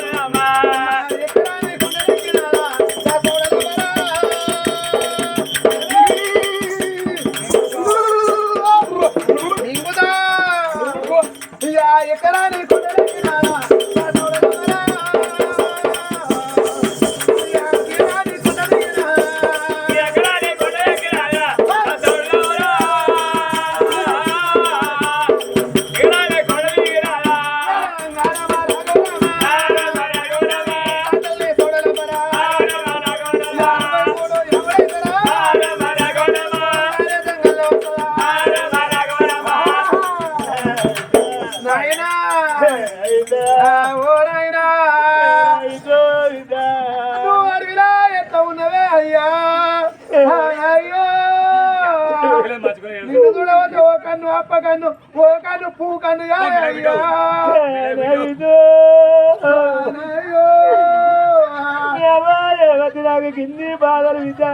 朋友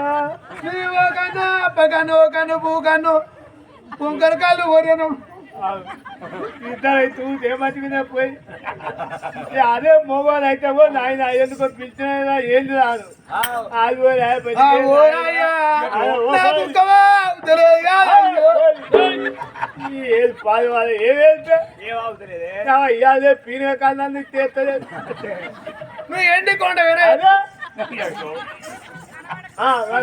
బాధలు విద్యా నీ ఓ కన్ను అప్ప కన్ను ఓ కన్ను పూ కన్ను పుంకర కాళ్ళు ఓరేను ఇద్దరు చూసి ఏమంటే పోయి అదే మొబైల్ అయితే పో నాయన ఎందుకో పిలిచిన ఏంది రాదు అది ఏది పాది వాళ్ళు ఏదేస్తే ఇదే పీన కన్నా చేస్తలేదు నువ్వు ఎండి కొండ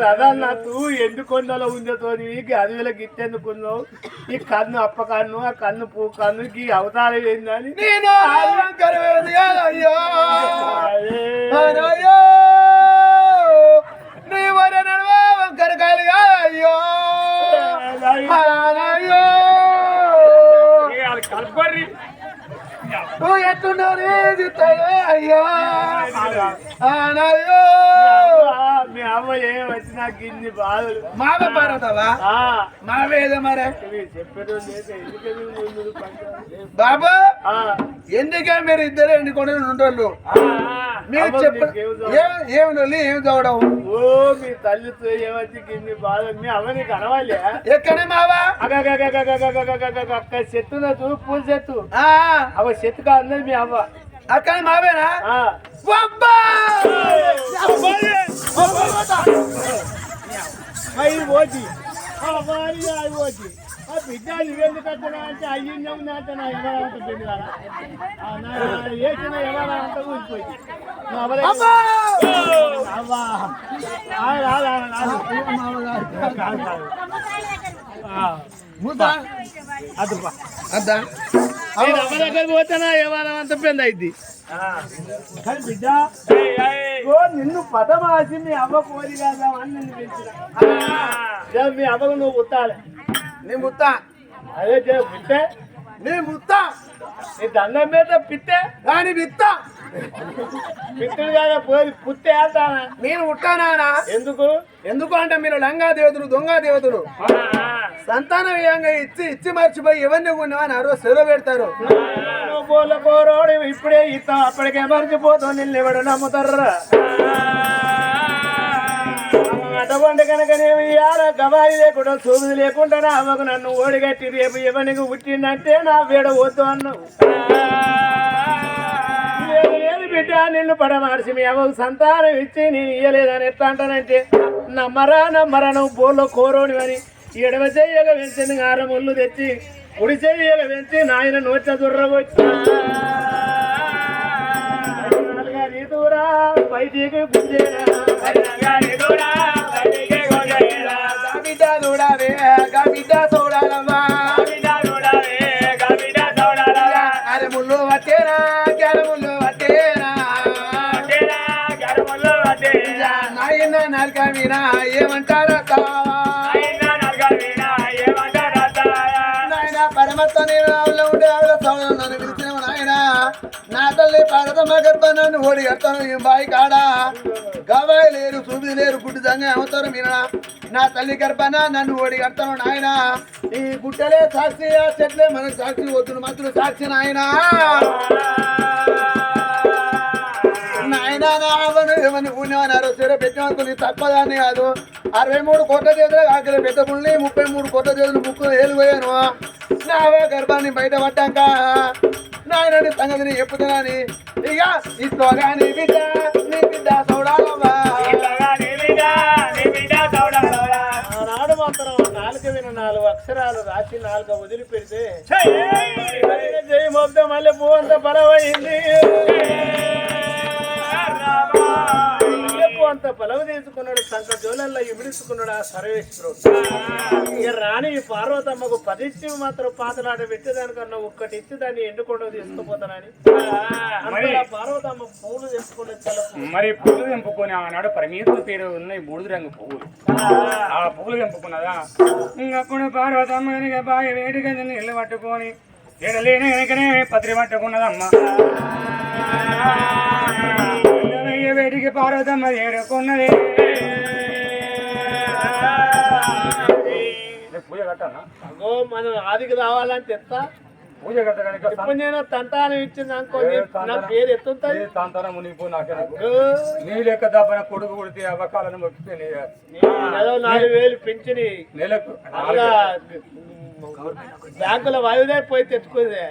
అదన్న తూ ఎందుకొందలో కొండలో ఉందో నీకు అడవిలో గిట్టెందుకున్నావు ఈ కన్ను అప్ప కన్ను ఆ కన్ను పూ కన్ను ఈ అవతారం ఏందని? నేను అలంకరమైనది అయ్యో! నీ వర వంకర అయ్యో! కలుపుకోర్రి నువ్వు ఎట్టున్నావు అయ్యో! అనయ్యో మీ అమ్మ ఏం బాధలు. పారతావా? మావేదో మరే? ఎందుకు? బాబు! మీరు ఇద్దరు ఎన్నుకొని ఉండోళ్ళు ఆ, మీరు అమ్మ చెప్ప నీకేం చదువు? ఏం ఏమి ఏమి చదవడం ఓ మీ తల్లితో ఏమొచ్చి మీ ఎక్కడే మావా? అక్క చెట్టు నా చూడు పూల చెట్టు అవ చెట్టు కాదు మీ అవ్వ. అక్కడ మావేనా ఆ. అబ్బా! అయ్యి ఓటి ఆ భార్య అవి ఓటి ఆ బిడ్డ నువ్వెందుకు వచ్చినా అంటే అయ్యిందేమో అంటే నా ఎవరంత పెళ్ళి కాదా? ఆ నా వేసిన ఎవరంత ఊరిపోయింది నా అవలే- అబ్బా! అవ్వా. ఆ, రా, రా, రా, రా. కాదు, కాదు. ఆ, మూతా. అటు బా. అద్దా నేను అమ్మ దగ్గర పోతానా? ఎవరం అంత పెద్ద అయింది. నిన్ను పదమాసి మీ అవ్వ కోరి కాదా అని నిన్ను పెంచిన మీ అవ్వకు నువ్వు పుట్టాలి నీ ముత్తా. అదే పుట్టే. నీ ముత్తా. నీ దండం మీద పిట్టే. దాని విత్తా కాదా పోయి వెళ్తానా నేను ముట్టానా ఎందుకు? ఎందుకు అంటే మీరు లంగా దేవతలు దొంగ దేవతలు. సంతాన వ్యయంగా ఇచ్చి ఇచ్చి మర్చిపోయి ఎవరిని కొన్నావని అరవై సెలవు పెడతారు. పూల ఇప్పుడే ఇస్తాం. అప్పటికే మర్చిపోతావు నిన్ను ఎవడు నమ్ముతారా? అటువంటి కనుక నేను ఇవాళ గవాయి లేకుండా సోదులు లేకుండా నా అమ్మకు నన్ను ఓడిగట్టి రేపు ఎవరికి పుట్టిందంటే నా వేడ వద్దు అన్నావు. బిడ్డ నిన్ను పడమార్చి మీ అమ్మకు సంతానం ఇచ్చి నేను ఇయ్యలేదని ఎట్లా అంటానంటే నమ్మరా నమ్మరా నువ్వు బోల్లో కోరోని అని ఎడమ చెయ్యగ పెంచింది ఆరం తెచ్చి కుడి చెయ్యగ వెంచి నాయన నోట్ల దుర్రబొచ్చి దూరా బయటికి గుంజేరా బిడ్డ బిడ్డ చూడాలమ్మా. నాయన నరక మీనా ఏమంటారా నేను ఆవిలో ఉండే ఆవిడ సౌండ్ నన్ను పిలిచిన నాయన. నా తల్లి పార్వతమ్మ గర్భ నన్ను ఓడి కడతాను ఈ బాయి కాడ? గవాయి లేరు చూపి లేరు గుడ్డి దంగ అవుతారు మీనా నా తల్లి గర్భన నన్ను ఓడి కడతాను నాయన. ఈ గుట్టలే సాక్షి ఆ చెట్లే మనకు సాక్షి వద్దును మాత్రం సాక్షి నాయనా. నాయన నావను ఏమని పుణ్యమన్నారు సరే పెట్టినందుకు తప్పదాన్ని కాదు. అరవై మూడు కోట్ల చేతులు ఆకలి పెద్ద పుల్లి ముప్పై మూడు కోట్ల చేతులు ముక్కు ఏలిపోయాను. నావే గర్భాన్ని బయట పట్టాక నాయనని సంగతిని చెప్పుతున్నాని ఇక ఇస్తోగా నీ బిడ్డ నీ బిడ్డ చూడాలమ్మా ఆనాడు మాత్రం నాలుక విన నాలుగు అక్షరాలు రాసి నాలుక వదిలిపెడితే జై మళ్ళీ పువ్వంత బలమైంది. అంత బలవ తీసుకున్నాడు సంక జోలల్లో ఇమిడించుకున్నాడు ఆ సర్వేశ్వరుడు. ఇక రాణి పార్వతమ్మకు పదిచ్చి మాత్రం పాతలాట పెట్టేదానికన్నా ఒక్కటి ఇచ్చి దాన్ని ఎండుకొండ తీసుకుపోతానని. పార్వతమ్మ పూలు తలపు. మరి పువ్వులు తెంపుకొని ఆనాడు పరమేశ్వర పేరు ఉన్నాయి బూడిద రంగు పువ్వులు ఆ పువ్వులు తెంపుకున్నదా? ఇంకప్పుడు పార్వతమ్మ కనుక బాగా వేడిగా నీళ్ళు పట్టుకొని ఎడలేని వెనకనే పత్రి పట్టుకున్నదమ్మ. వేడికి పార్వతమ్మ ఏడుకున్నది. పూజ కట్టానా? అగో మనం ఆదికి రావాలంటే ఎత్తా పూజ కట్టడానికి ఇప్పుడు నేను తంతానం ఇచ్చింది అనుకో నా పేరు ఎత్తుంటది? తాంతాన మునిగిపో నాకు? అగో, నీ లెక్క దబ్బన కొడుకు కొడితే అవ్వకాలను మొక్కితే నీ నేను ఏదో నాలుగు వేలు పెంచిని నెలకు బ్యాంకుల వాయుదే పోయి తెచ్చుకుంది.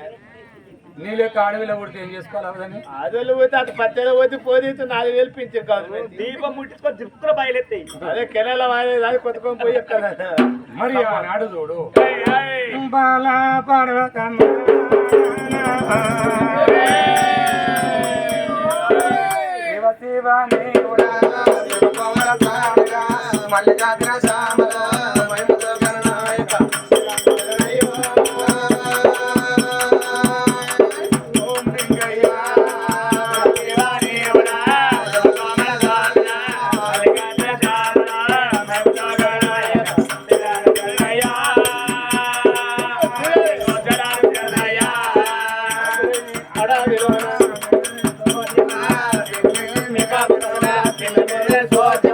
నీ లెక్క అడవిలో కొడితే ఏం చేసుకోవాలి అవదని అదలు పోతే అటు పత్తెలో పోతే పోతే నాలుగు వేలు పెంచింది కాదు. దీపం ముట్టించుకొని జిప్పులు బయలెత్తాయి. అదే కెనాల వాయు అది కొట్టుకొని పోయి మరి ఆనాడు చూడు. బాల పర్వతం é só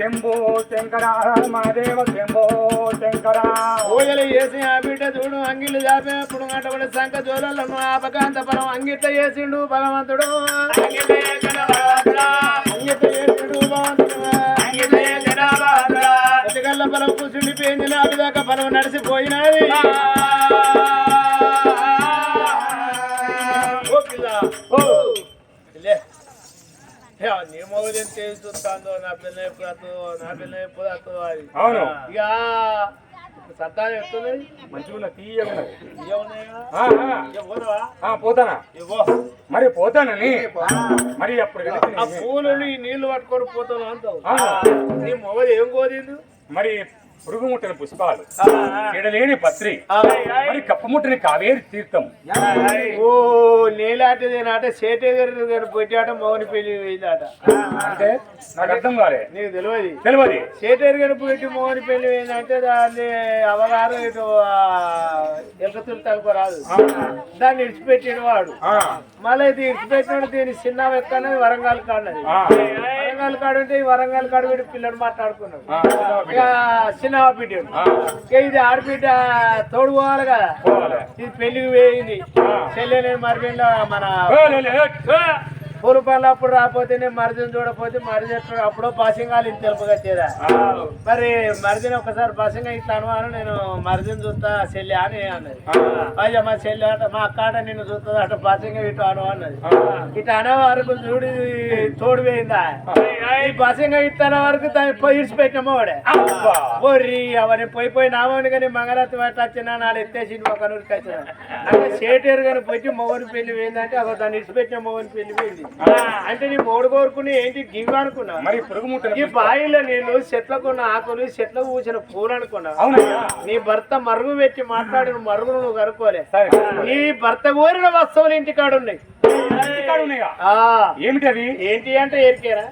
శంభో శంకర రమాదేవ శంభో పూజలు చేసి ఆ బిడ్డ చూడు అంగిళ్ళు చాపినప్పుడు అటువంటి సంఖ జోలలను ఆపకాంత పరం అంగిట్ల చేసిండు భగవంతుడు. అంగిట్ల చేసిండు భగవంతుడు. బలం కూర్చుండి నడిచిపోయినది. ఏ, నీ చూస్తాందో పిల్ల ఎప్పుడు నా పిల్ల ఎప్పుడు అది. ఇక సత్తాన్ని ఎత్తున్నది మంచిగా తీయగా పోతానా? మరి పోతానని మరి అప్పుడు పూలు నీళ్ళు పట్టుకొని పోతాను అంటావు? ఆ. నీ మొగలు ఏం కోరింది మరి పురుగు ముట్టిన పుష్పాలు ఎడలేని పత్రి. మరి కప్పముట్టిన కావేరి తీర్థం. ఓ నీలాంటిది నాట సేటే గారి పొట్టాట మౌని పెళ్ళి వేయిందాట అంటే నాకు అర్థం కాలే. నీకు తెలియదు. తెలియదు. సేటేరు గారి పెట్టి మోహన్ పెళ్ళి ఏంటంటే దాన్ని అవగారు ఇటు ఎలకతులు తలుకోరాదు దాన్ని ఇడిచిపెట్టిన వాడు. ఆ, మళ్ళీ ఇది ఇడిచిపెట్టినాడు దీని చిన్న ఎక్కనది వరంగల్ కాడది ఆ, వరంగల్ కాడు ఉంటే ఈ వరంగల్ కాడు వీడి పిల్లడు మాట్లాడుకున్నాడు. ఇక చిన్న బిడ్డ ఇది ఆడబిడ్డ తోడు పోవాలి కదా. ఇది పెళ్ళికి వేయింది చెల్లెని మరి మన పూల పళ్ళు అప్పుడు రాకపోతే నేను మరిదిని చూడకపోతే మరిది అప్పుడో పాసింగాలు ఇంత తెలుపుగా చేరా మరి మరిదిని ఒకసారి పాసింగా ఇట్లా అనుమానం నేను మరిదిని చూస్తా చెల్లి అని అన్నది. అయ్యా మా చెల్లి అట మా అక్క అట నిన్ను చూస్తుంది? అట పాసింగా ఇటు అను అన్నది. ఇటు అనే వరకు చూడి తోడు పోయిందా? ఈ పాసింగా ఇట్లా వరకు ఇడిచిపెట్టినమో వాడే. ఓరి అవని పోయి పోయి నామని కానీ మంగళాతి పట్ల వచ్చిన నాడు ఎత్తేసి ఒక నూరికి వచ్చిన అంటే సేటేరు కానీ పోయి మొగని పెళ్ళి పోయిందంటే అగో దాన్ని ఇడిచిపెట్టిన మొగని పెళ్ళి పోయింది. అంటే నీ మూడు కోరుకుని ఏంటి? గివ్ అనుకున్నా. మరి పురుగు ఈ బాయిలో నేను చెట్లకున్న ఆకులు చెట్లకు పూసిన పూలు అనుకున్నా. నీ భర్త మరుగు పెట్టి మాట్లాడిన మరుగును నువ్వు కనుక్కోలే. నీ భర్త కోరిన వస్తువులు ఇంటికాడ ఉన్నాయి ఇంటికాడ ఉన్నాయా ఆ. ఏమిటి అవి? ఏంటి అంటే ఏరికేరా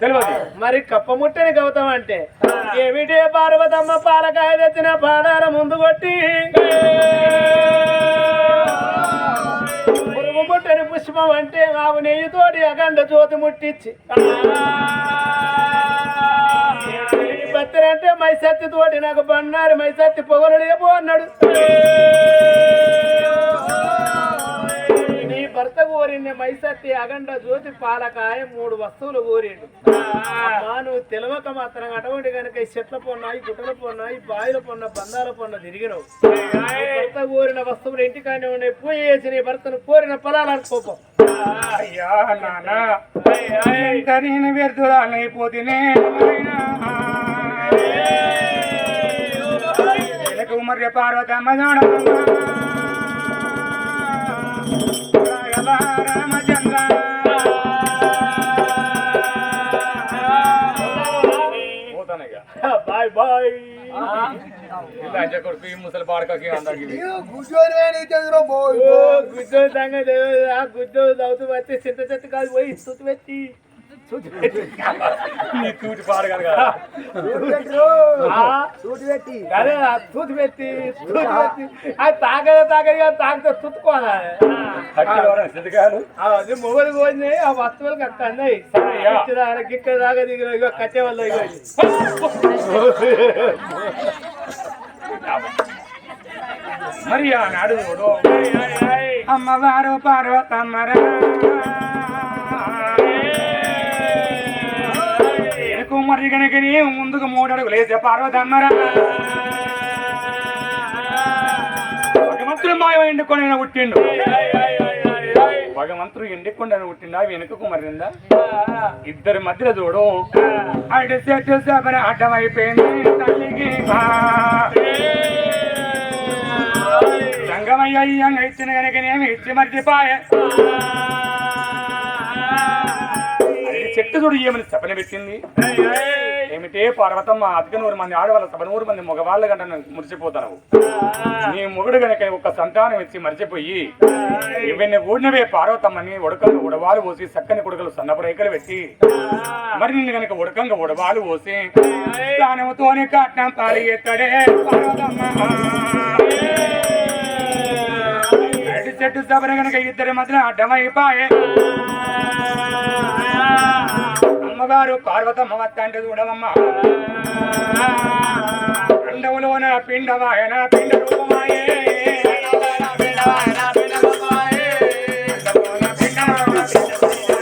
మరి కప్పముట్టని గౌతమ్ అంటే ఏమిటే? పార్వతమ్మ పాలకాయ తెచ్చిన పాదాల ముందు కొట్టి. ముట్టని అంటే నాకు నెయ్యితోటి అఖండ జ్యోతి ముట్టించి బత్తరంటే మైసత్తి తోటి నాకు బండారు మైసత్తి పొగలు లేపు అన్నాడు. భర్త కోరింది మైసత్తి అగండ జ్యోతి పాలకాయ మూడు వస్తువులు కోరిండు అమ్మా నువ్వు తెలియక మాత్రం అటువంటి కనుక చెట్ల పొన్నాయి గుట్టల పొన్నాయి బాయిల పొన్న బంధాల పొన్న తిరిగినవు. భర్త కోరిన వస్తువులు ఇంటికానే ఉన్నాయి పూజ చేసి నీ భర్తను కోరిన ఫలాలను కోపం అయ్యా నేను వ్యర్థురాలైపోతేనే కుమర్య పార్వతమ్మ బాయ్ బాయ్. ఇలా కొడుకు ఈ ముసలి పాడకకి అందరికి. కూర్చొని నీ చంద్రం పోయి ఓ గుజ్జో సంగతి గుజ్జో చదువుతూ వచ్చి చింత చెట్టు కాదు పోయి సుత్తు పెట్టి. తూటి పాడగలను కదా ఆ, సూటి పెట్టి అదే ఆ తూతి పెట్టి తూతి పెట్టి అది తాగదు తాగదు కానీ తాగితే తుత్తుకోవాలి సిద్ధకాలు అది మొగలు పోయినాయి ఆ వస్తువులకు అక్క అన్నాయి సరేయ్యా. ఇక్కడ దాకా దిగిన ఇగో కట్టె వల్ల ఇగో ఇది. మరి ఆనాడు చూడు అమ్మవారు పార్వతమ్మరా కుమారి కనుక ముందుకు మూడు అడుగులు వేసే పార్వతమ్మరా. భగవంతుడు మాయ ఎండుకొని పుట్టిండు. భగవంతుడు ఎండుకుండా పుట్టిండా? వెనుక కుమారిందా ఇద్దరి మధ్యలో చూడు. అటు చెట్టు సభన అడ్డమైపోయింది తల్లికి. మా. సంగమయ్య ఇయ్యంగా ఇచ్చిన కనుకనేమి ఇచ్చి మర్చిపోయే? చెట్టు చూడు ఏమని సపన పెట్టింది? ఏమిటే పార్వతమ్మ? అతిక నూరు మంది ఆడవాళ్ళ సభ నూరు మంది మగవాళ్ళ గంట మురిసిపోతాను నీ మొగుడు గనక ఒక సంతానం ఇచ్చి మర్చిపోయి ఇవన్నీ ఊడినవే పార్వతమ్మని ఉడకంగా ఉడవాలు పోసి చక్కని కొడుకులు సన్నపు రేఖలు పెట్టి మరి నిన్ను గనక ఉడకంగా ఉడవాలు పోసి దానముతోనే కట్నం తాళి ఎత్తడే పార్వతమ్మ. అరటి చెట్టు సభన గనక ఇద్దరి మధ్యన అడ్డమైపాయే. అమ్మగారు పార్వతమ్మ వత్తంటే చూడవమ్మ అండవులోన పిండవాయన పిండ రూపమాయే. అండవులోన పిండవాయన కాదల్లి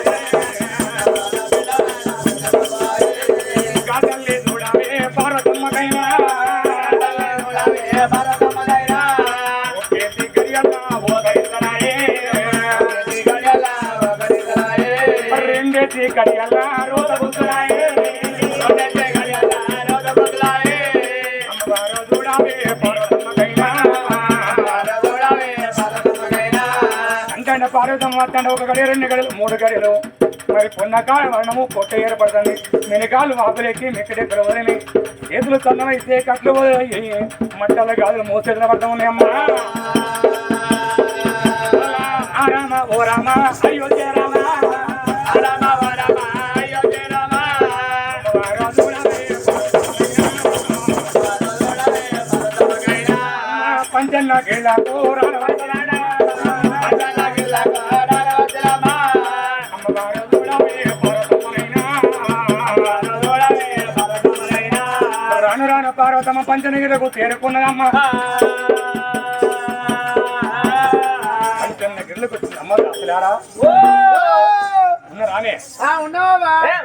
పార్వతమ్మ వత్తండ ఒక గడి రెండు గడిలు మూడు గడిలు మరి పొన్నకాయ వర్ణము పొట్ట ఏర్పడుతుంది మినకాలు వాపులెక్కి మిక్కడెక్కడ వదిలి చేతులు సన్నమైతే కట్లు వదిలి మట్టల గాజులు మోసేతుల పడతా ఉన్నాయమ్మా రామ. ఓ రామ అయోధ్య రాను రాను పార్వతమ్మ పంచనగిరకు చేరుకున్నదమ్మ పంచన్న గిళ్ళకు వచ్చింది ఏ,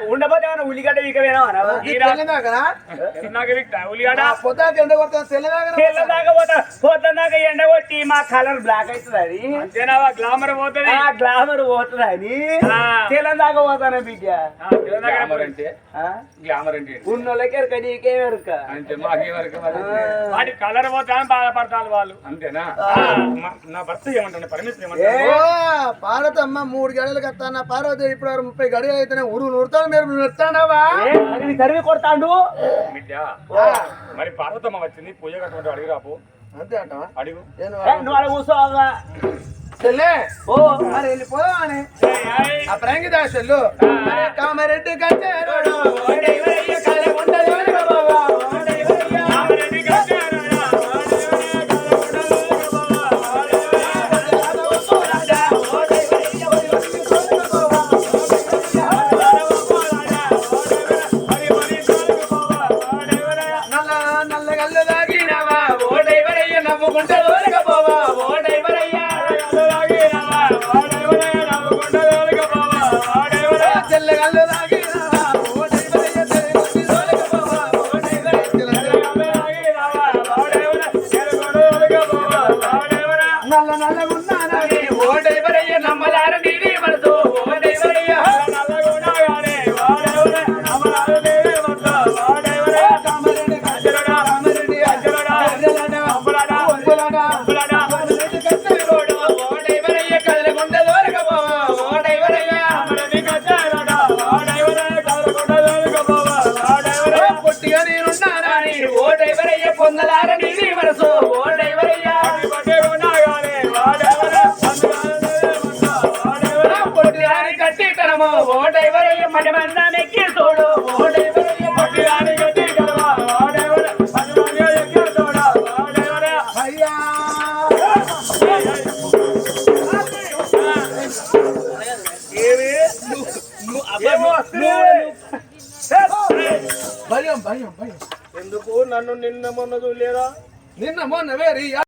ఉండబోతే ఉల్లిగడ్డ పోతాక ఎండ కొట్టి మా కలర్ బ్లాక్ అవుతుంది అది. అంతేనా గ్లామర్ పోతుంది? ఆ గ్లామర్ పోతుంది అని ఆ. తెల్లదాకా పోతాను బిడ్డ? గ్లామర్ అంటే? ఆ? గ్లామర్ అంటే ఏంటి? ఉన్నోళ్ళకి ఎరక నీకే ఎరక అంటే మాకే వరకు మరి? వాటి కలర్ పోతాను బాధపడతారు వాళ్ళు? అంతేనా? నా భర్త ఏమంటాడు? పరమేశ్వరు ఏమంటాడు? ఓ పార్వతమ్మ మూడు గడియలకు వస్తానా పార్వతి ఇప్పుడు వరకు ముప్పై గడియలు అయితేనే ఊరు నూరుతాను మీరు నూరుతానవా? ఏ, తరివి కొడతాండు. మరి పార్వతమ్మ వచ్చింది పూజ కట్టుకుంటూ అడిగి రాపు. అంతే అంటావా? అడుగు. నువ్వు అలా కూర్చోవా చెల్లె ఓ. మరి వెళ్ళిపోదాం అని. ఆ ప్రంగి దాసలు కామారెడ్డి కచ్చారోడు. పొందలార మనసు. నిన్న మొన్నదు లేదా నిన్న మొన్న వేరి